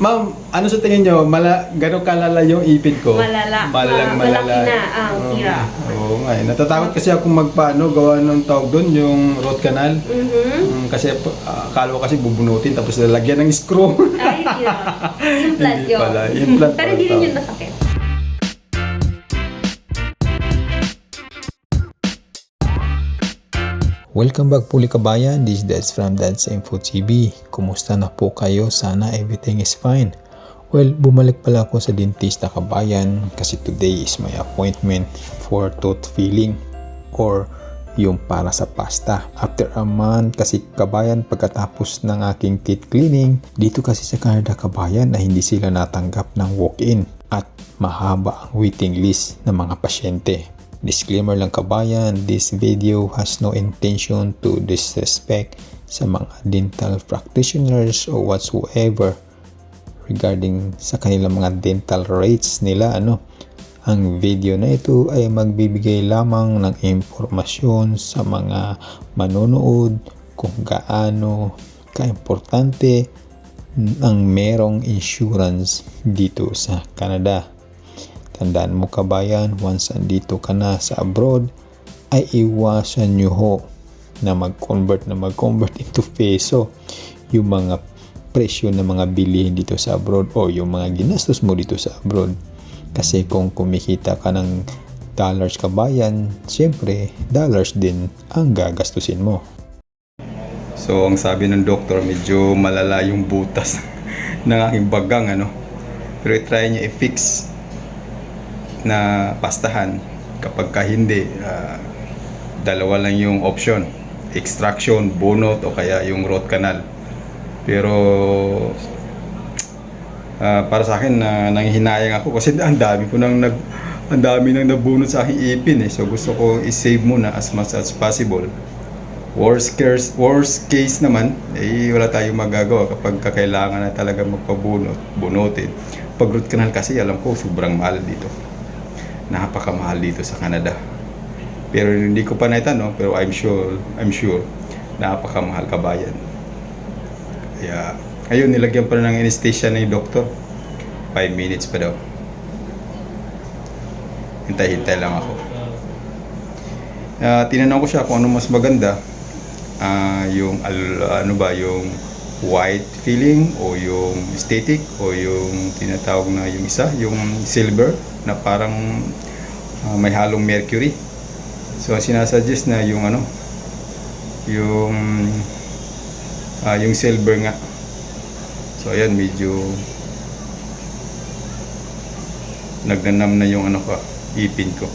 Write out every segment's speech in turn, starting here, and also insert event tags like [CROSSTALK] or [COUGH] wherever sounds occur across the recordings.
Ma'am, ano sa tingin nyo? Mala, gano'ng kalala yung ipid ko? Malala. Malalang Ma- malala. malaki na ang sira. Oo nga eh. Natatakot kasi ako magpaano, gawa ng tawag doon, yung root canal. Mm, Mhm. kasi uh, akala ko kasi bubunutin tapos lalagyan ng screw. Ay, sira. [LAUGHS] Implant Hindi yun. pala. Implant Pero pala hindi rin tawag. yun masakit. Welcome back po kabayan, this is Dads from Dads Info TV. Kumusta na po kayo? Sana everything is fine. Well, bumalik pala ako sa dentista kabayan kasi today is my appointment for tooth filling or yung para sa pasta. After a month kasi kabayan pagkatapos ng aking teeth cleaning, dito kasi sa Canada kabayan na hindi sila natanggap ng walk-in at mahaba ang waiting list ng mga pasyente. Disclaimer lang kabayan, this video has no intention to disrespect sa mga dental practitioners or whatsoever regarding sa kanilang mga dental rates nila ano. Ang video na ito ay magbibigay lamang ng impormasyon sa mga manonood kung gaano kaimportante ang merong insurance dito sa Canada. Tandaan mo kabayan, once andito ka na sa abroad, ay iwasan nyo ho na mag-convert na mag-convert [LAUGHS] into peso yung mga presyo ng mga bilihin dito sa abroad o yung mga ginastos mo dito sa abroad. Kasi kung kumikita ka ng dollars kabayan, syempre dollars din ang gagastusin mo. So, ang sabi ng doktor, medyo malala yung butas [LAUGHS] ng aking bagang, ano. Pero i-try niya i-fix na pastahan. Kapag ka hindi, ah, dalawa lang yung option. Extraction, bunot, o kaya yung root canal. Pero, ah, para sa akin, na nanghihinayang ako kasi ang dami ko nang nag ang dami nang nabunot sa aking ipin eh. So gusto ko i-save muna as much as possible. Worst case, worst case naman, eh wala tayong magagawa kapag kakailangan na talaga magpabunot, bunutin. Pag root canal kasi alam ko sobrang mahal dito. Napakamahal dito sa Canada. Pero hindi ko pa naitanong, pero I'm sure, I'm sure, napakamahal kabayan. Kaya, ayun, nilagyan pa na ng anesthesia ng doktor. 5 minutes pa daw. Hintay-hintay lang ako. Ah, tinanong ko siya kung ano mas maganda. Ah, yung al- ano ba yung white feeling o yung static o yung tinatawag na yung isa, yung silver na parang ah, may halong mercury. So sinasuggest na yung ano yung ah, yung silver nga. So ayan medyo nagnanam na yung ano ko, ipin ko.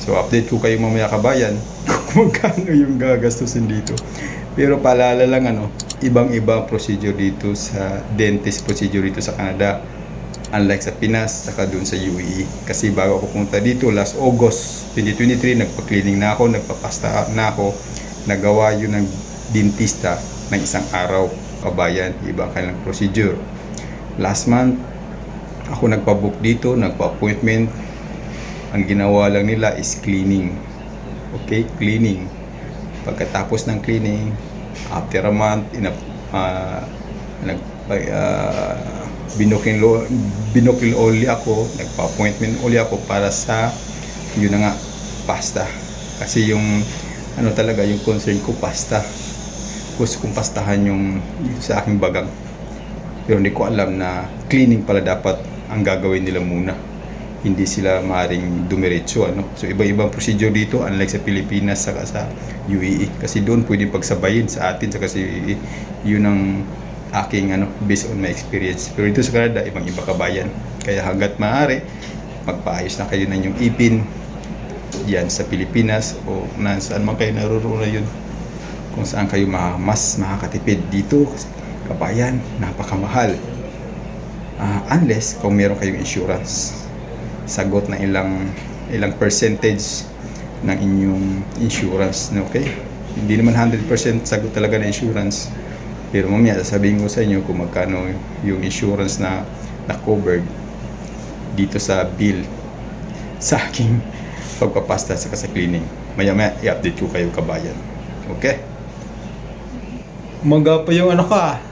So update ko kayo mamaya kabayan [LAUGHS] kung magkano yung gagastusin dito. Pero paalala lang ano, ibang-iba procedure dito sa dentist procedure dito sa Canada. Unlike sa Pinas, saka doon sa UAE. Kasi bago ako pumunta dito, last August 2023, nagpa-cleaning na ako, nagpapasta na ako. Nagawa yun ng dentista ng isang araw. Kabayan, iba ang kanilang procedure. Last month, ako nagpa-book dito, nagpa-appointment. Ang ginawa lang nila is cleaning. Okay, cleaning. Pagkatapos ng cleaning, after a month, ina, uh, nag, uh, binukil, binukil uli ako, nagpa-appointment uli ako para sa, yun na nga, pasta. Kasi yung, ano talaga, yung concern ko, pasta. Gusto kong pastahan yung dito sa aking bagang. Pero hindi ko alam na cleaning pala dapat ang gagawin nila muna. Hindi sila maaaring dumiretso. Ano? So iba-ibang procedure dito unlike sa Pilipinas saka sa UAE. Kasi doon pwede pagsabayin sa atin sa kasi yun ang aking ano based on my experience. Pero dito sa Canada, ibang iba kabayan. Kaya hanggat maaari, magpaayos na kayo ng inyong ipin yan sa Pilipinas o nasaan man kayo naroroon yun kung saan kayo ma- mas makakatipid dito kasi kabayan, napakamahal. Ah, unless kung meron kayong insurance, sagot na ilang ilang percentage ng inyong insurance, okay? Hindi naman 100% sagot talaga ng insurance. Pero mamaya sasabihin ko sa inyo kung magkano yung insurance na na covered dito sa bill sa aking pagpapasta sa sa cleaning. Maya maya i-update ko kayo kabayan. Okay? Umaga pa yung ano ka.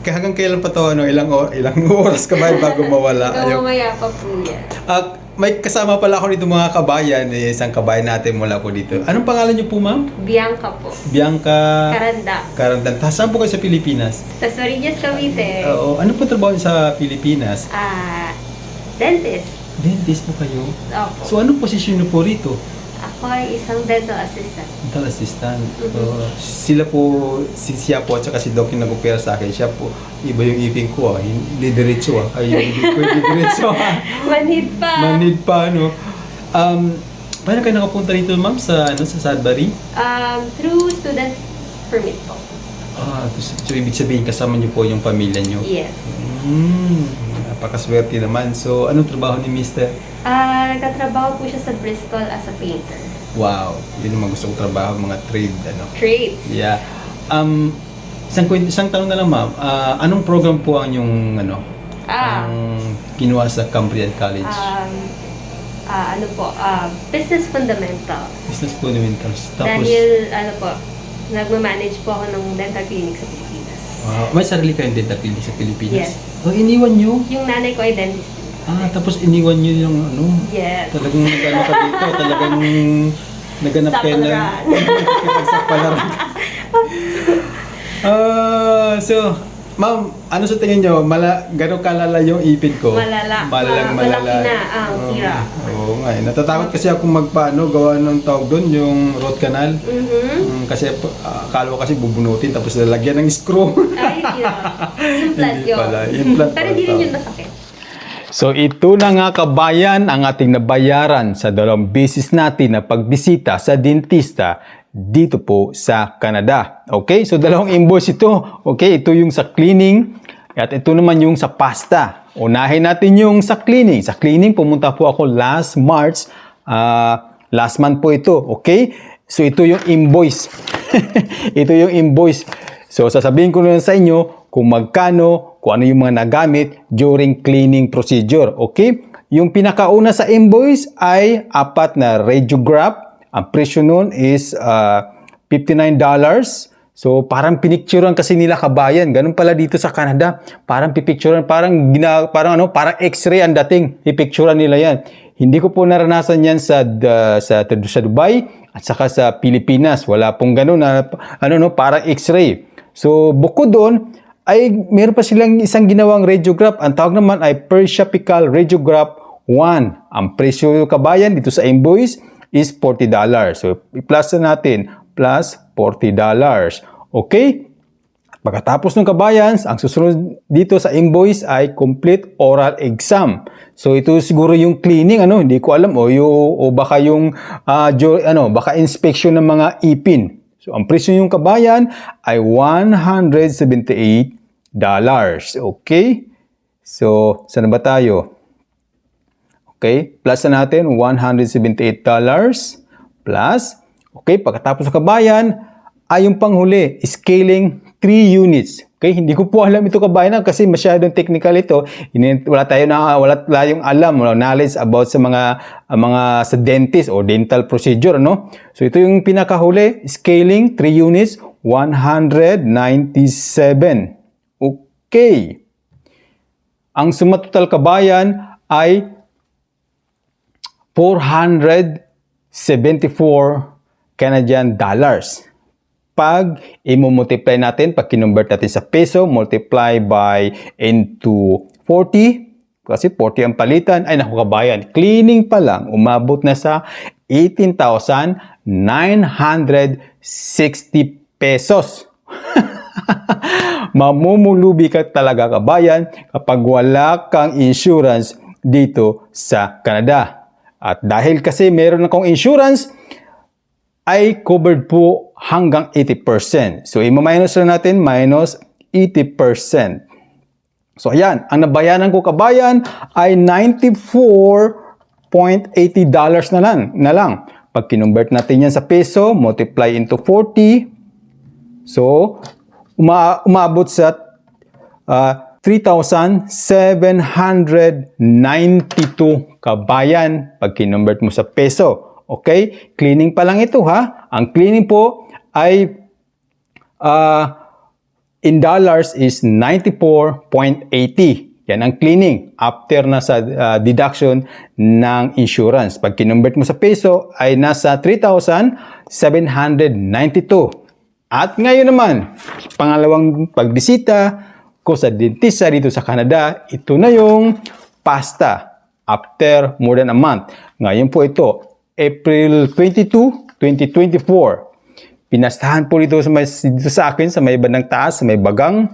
Kaya hanggang kailan pa to, ano, ilang, o- ilang [LAUGHS] oras ka ba bago mawala? Ayun. mamaya pa po yan. Ah, may kasama pala ako dito mga kabayan, eh, isang kabayan natin mula po dito. Anong pangalan niyo po, ma'am? Bianca po. Bianca Karanda. Karandan. Ta, saan po kayo sa Pilipinas? Tapos Marinas Cavite. Oo. Ano po trabaho niyo sa Pilipinas? Ah, dentist. Dentist po kayo. Opo. So, anong posisyon niyo po rito? Ako ay isang dental assistant. Dental assistant. Mhm. So, sila po, si siya po at saka si Doc yung nag-opera sa akin. Siya po, iba yung ipin ko ah. Hindi diretso ah. Ay, yung ibig ko hindi diretso ah. [LAUGHS] Manhid pa. Manid pa, ano. Um, paano kayo nakapunta rito, ma'am, sa, ano, sa Sudbury? Um, through student permit po. Ah, so, so, ibig sabihin, kasama niyo po yung pamilya niyo. Yes. Hmm, napakaswerte naman. So, anong trabaho ni Mister? Ah, nagtatrabaho po siya sa Bristol as a painter. Wow, yun naman gusto kong trabaho, mga trade, ano. Trades. Yeah. Um, isang, isang tanong na lang, ma'am. Ah, anong program po ang yung, ano, Ah. ang kinuha sa Cambrian College? Um, ah, ano po, ah, business fundamentals. Business Fundamentals. Tapos, Dahil, ano po, nagmamanage po ako ng dental clinic sa Pilipinas. wow, may sarili kayong dental clinic sa Pilipinas? Yes. Oh, iniwan nyo? Yung nanay ko ay dentist. Ah, tapos iniwan nyo yung, ano, Yes. talagang nag-ano ka dito, [LAUGHS] talagang naganap kayo. Sapalaran. [LAUGHS] sa palaran. Ah, so, ma'am, ano sa tingin nyo? Mala, gano'ng kalala yung ipin ko? Malala. Malalang Ah, malala. malaki na ang Oo. sira. Oo nga eh. Natatakot kasi ako magpaano, gawa ng tawag doon, yung root canal. Mhm. Mm, kasi uh, akala ko kasi bubunutin tapos lalagyan ng screw. Ay, yun. [LAUGHS] Implant yun. pala, implant Pero hindi rin yun masakit. So ito na nga kabayan ang ating nabayaran sa dalawang beses natin na pagbisita sa dentista dito po sa Canada. Okay? So dalawang invoice ito. Okay? Ito yung sa cleaning at ito naman yung sa pasta. Unahin natin yung sa cleaning. Sa cleaning pumunta po ako last March. ah, last month po ito. Okay? So ito yung invoice. [LAUGHS] ito yung invoice. So sasabihin ko na sa inyo kung magkano, kung ano yung mga nagamit during cleaning procedure. Okay? Yung pinakauna sa invoice ay apat na radiograph. Ang presyo nun is ah, $59. So parang pinicturean kasi nila kabayan. Ganun pala dito sa Canada. Parang pipicturean, parang gina, parang ano, parang x-ray ang dating. Pipicturean nila yan. Hindi ko po naranasan yan sa da- sa sa Dubai at saka sa Pilipinas. Wala pong ganun na ano no, parang x-ray. So bukod doon ay meron pa silang isang ginawang radiograph. Ang tawag naman ay Pershapical Radiograph 1. Ang presyo kabayan dito sa invoice is $40. So i-plus na natin plus $40. Okay? Pagkatapos ng kabayan, ang susunod dito sa invoice ay complete oral exam. So ito siguro yung cleaning ano, hindi ko alam o yung o baka yung ah, jo- ano, baka inspection ng mga ipin. So ang presyo yung kabayan ay $178. Okay? So, saan ba tayo? Okay, plus na natin $178 plus, okay, pagkatapos ng kabayan, ay yung panghuli, scaling 3 units. Okay, hindi ko po [LAUGHS] alam ito kabayan kasi masyadong technical ito. Wala tayo na wala tayong alam, wala knowledge about sa mga mga sa dentist or dental procedure, no? So ito yung pinakahuli, scaling 3 units, 197. Okay. Ang suma total kabayan ay 474 Canadian dollars. Pag i-multiply natin, pag kinonvert natin sa peso, multiply by into 40, kasi 40 ang palitan, ay naku kabayan, cleaning pa lang, umabot na sa 18,960 pesos. [LAUGHS] Mamumulubi ka talaga kabayan kapag wala kang insurance dito sa Canada. At dahil kasi meron akong insurance, ay covered po hanggang 80%. So, i-minus na natin minus 80%. So, ayan. Ang nabayanan ko kabayan ay $94.80 dollars na lang, na lang. Pag kinonvert natin yan sa peso, multiply into 40. So, uma umabot sa ah, 3,792 kabayan pag kinonvert mo sa peso. Okay? Cleaning pa lang ito ha. Ang cleaning po ay uh, in dollars is 94.80. Yan ang cleaning after na sa uh, deduction ng insurance. Pag kinonvert mo sa peso ay nasa 3,792. At ngayon naman, pangalawang pagbisita ko sa dentista dito sa Canada, ito na yung pasta after more than a month. Ngayon po ito, April 22, 2024. Pinastahan po dito sa, may, dito sa akin sa may bandang taas, sa may bagang.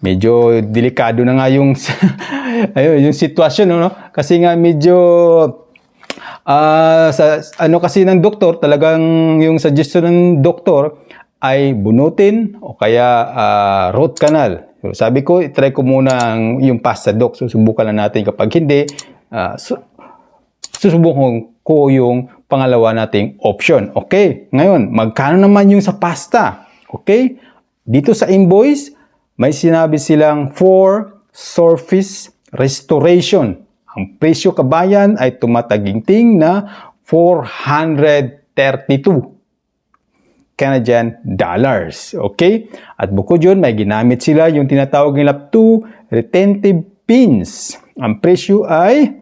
Medyo delikado na nga yung [LAUGHS] ayun, yung sitwasyon no kasi nga medyo ah sa ano kasi ng doktor talagang yung suggestion ng doktor ay bunutin o kaya ah, root canal. So, sabi ko, try ko muna yung pasta doc. Susubukan na natin kapag hindi, ah, su- susubukan ko yung pangalawa nating option. Okay, ngayon, magkano naman yung sa pasta? Okay, dito sa invoice, may sinabi silang for surface restoration. Ang presyo kabayan ay tumataginting na 432 Canadian dollars. Okay? At bukod yun, may ginamit sila yung tinatawag nila two retentive pins. Ang presyo ay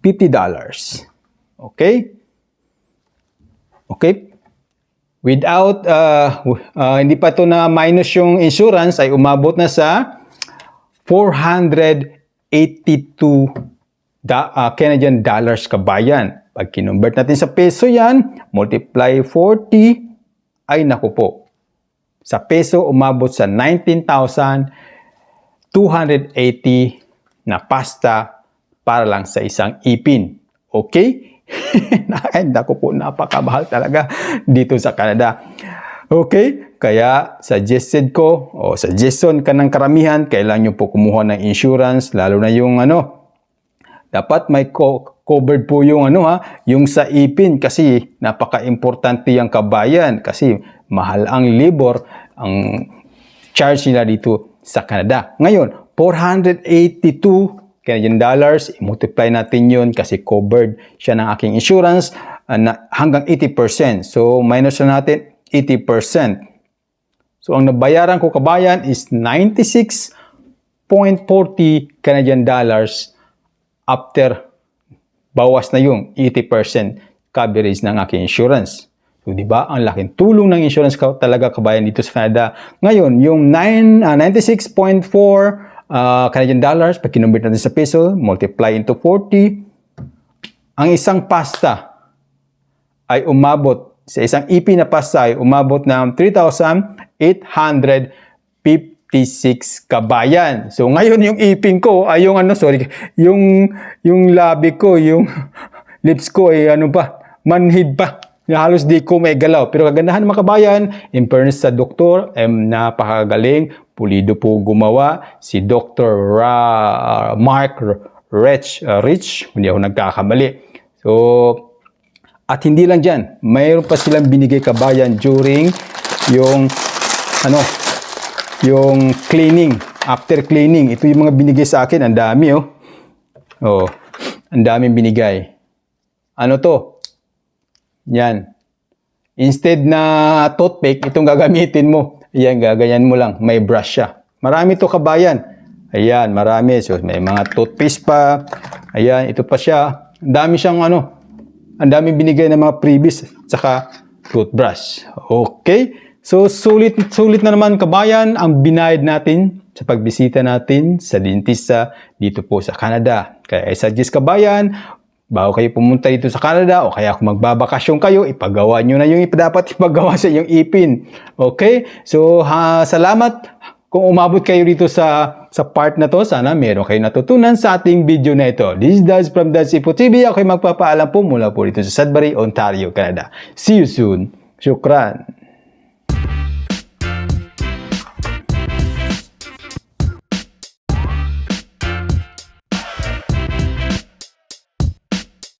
50 dollars. Okay? Okay? Without, uh, uh, hindi pa to na minus yung insurance, ay umabot na sa 482 da, uh, Canadian dollars kabayan. Pag kinonvert natin sa peso yan, multiply 40, ay naku po. Sa peso, umabot sa 19,280 na pasta para lang sa isang ipin. Okay? [LAUGHS] Ay, naku po, napakabahal talaga dito sa Canada. Okay? Kaya suggested ko o suggestion ka ng karamihan, kailan nyo po kumuha ng insurance, lalo na yung ano, dapat may co- covered po yung ano ha, yung sa ipin kasi napaka-importante yung kabayan kasi mahal ang labor, ang charge nila dito sa Canada. Ngayon, 482 Canadian dollars, i-multiply natin yun kasi covered siya ng aking insurance uh, na hanggang 80%. So, minus na natin 80%. So, ang nabayaran ko kabayan is 96.40 Canadian dollars after bawas na yung 80% coverage ng aking insurance. So, di ba? Ang laking tulong ng insurance ka talaga kabayan dito sa Canada. Ngayon, yung 9, ah, 96.4 ah, Canadian dollars, pag kinumbit natin sa peso, multiply into 40, ang isang pasta ay umabot, sa isang EP na pasta ay umabot ng 3,856 kabayan. So ngayon yung ipin ko ay yung ano, sorry, yung yung labi ko, yung [LAUGHS] lips ko ay ano pa, manhid pa. Na halos di ko may galaw. Pero kagandahan ng mga kabayan, in fairness sa doktor, eh, napakagaling, pulido po gumawa. Si Dr. Ra, Mark Rich, uh, Rich, hindi ako nagkakamali. So, at hindi lang dyan, mayroon pa silang binigay kabayan during yung ano, yung cleaning, after cleaning. Ito yung mga binigay sa akin, ang dami oh. Oh, ang daming binigay. Ano to? Yan. Instead na toothpick, itong gagamitin mo. Ayan, gaganyan mo lang. May brush siya. Marami to kabayan. Ayan, marami. So, may mga toothpaste pa. Ayan, ito pa siya. Ang dami siyang ano, ang daming binigay ng mga previous saka toothbrush. Okay? So, sulit, sulit na naman kabayan ang binayad natin sa pagbisita natin sa dentista dito po sa Canada. Kaya I suggest kabayan, bago kayo pumunta dito sa Canada o kaya kung magbabakasyon kayo, ipagawa nyo na yung dapat ipagawa sa yung ipin. Okay? So, ha, salamat kung umabot kayo dito sa sa part na to, sana meron kayo natutunan sa ating video na ito. This is Daz from Daz Ipo TV. Ako ay magpapaalam po mula po dito sa Sudbury, Ontario, Canada. See you soon. Shukran.